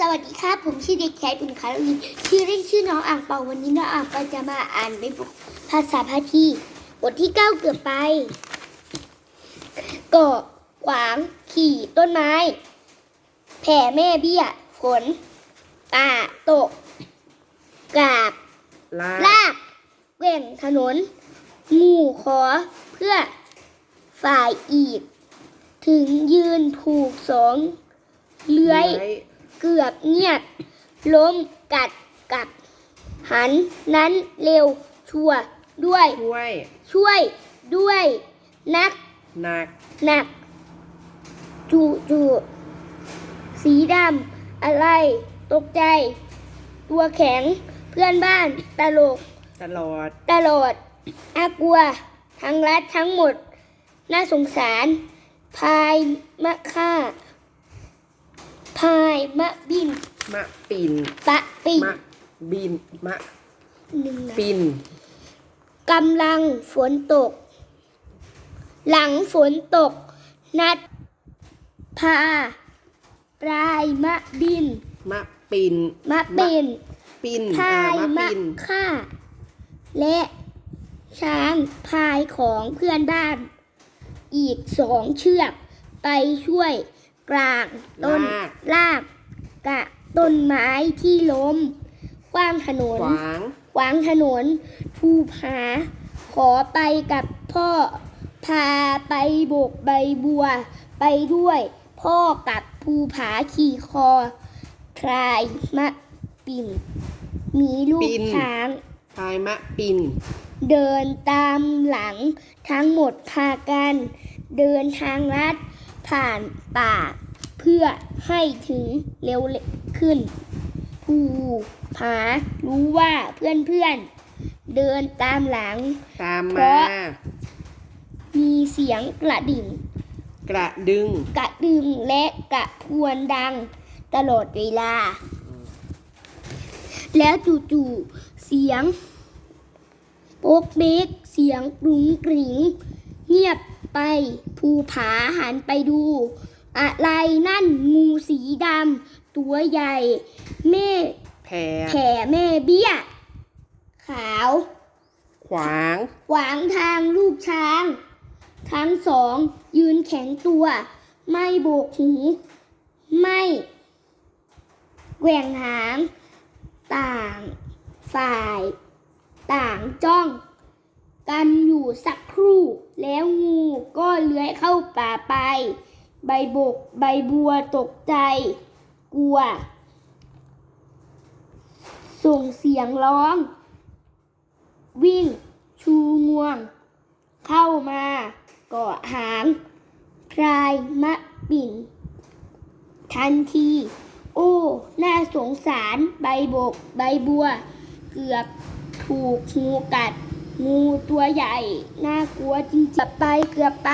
สวัสดีครับผมชื่อเด็กชายปุณคารวินชื่อเล่นชื่อน้องอ่างเปาวันนี้น้องอ่างเปาจะมาอ่านในบทภาษาพาทีบทที่เก้าเกือบไปเกาะขวางขี่ต้นไม้ แผ่แม่เบี้ย ฝนป่าตกกราบลาลากเว่งถนนหมู่ขอเพื่อฝ่ายอีก ถึงยืนถูกสองเลื้อย เกือบเงียบ ล้มกัดกับหันนั้นเร็วชัวร์ด้วย ช่วย ช่วยด้วยนักหนัก หนัก จูจูสีดำอะไร ตกใจ ตัวแข็งเพื่อนบ้านตลก ตลอด ตลอดอากลัว ทั้งรัฐทั้งหมด น่าสงสาร พายมะค่าพาย มะบินมะปินปะปิงมะบินมะหนึ่งนะปินกำลังฝนตก หลังฝนตก นัดพาปลายมะบิน มะปินมะปินปินพายอ่ามะมะปินค่า และช้างพายของเพื่อนบ้าน อีกสองเชือกไปช่วยกลางต้นลากลา กกะต้นไม้ที่ล้มกว้างถนนขวางขวางถนนภูผา ขอไปกับพ่อ พาไปโบกใบบัว ไปด้วย พ่อกับภูผาขี่คอ คลายมะปิ่นมีลูกช้างพายมะปินเดินตามหลังทั้งหมดพากัน เดินทางลัดผ่านป่าเพื่อให้ถึงเร็วขึ้น ภูผารู้ว่าเพื่อนๆเดินตามหลัง ตามเพมา ราะ มีเสียงกระดิ่ง กระดึง กระดึงและกระพวนดังตลอดเวลา แล้วจู่ๆเสียงโป๊กเมกเสียงกรุงกริง เงียบไปภูผาหันไปดู อะไรนั่นงูสีดำตัวใหญ่ แม่แผ่แผ่แม่เบี้ย ขาว ขวาง ขวางทางลูกช้าง ทั้งสองยืนแข็งตัว ไม่โบกหู ไม่แกว่งหาง ต่างฝ่าย ต่างจ้อง กันอยู่สักครู่ แล้วงูก็เลื้อยเข้าป่าไป ใบบก ใบบัวตกใจ กลัว ส่งเสียงร้อง วิ่ง ชูงวง เข้ามาเกาะหางพรายมะปิ่น ทันที โอ้ น่าสงสารใบบก ใบบัว เกือบถูกงูกัด งูตัวใหญ่ น่ากลัวจริงๆเกือบไปเกือบไป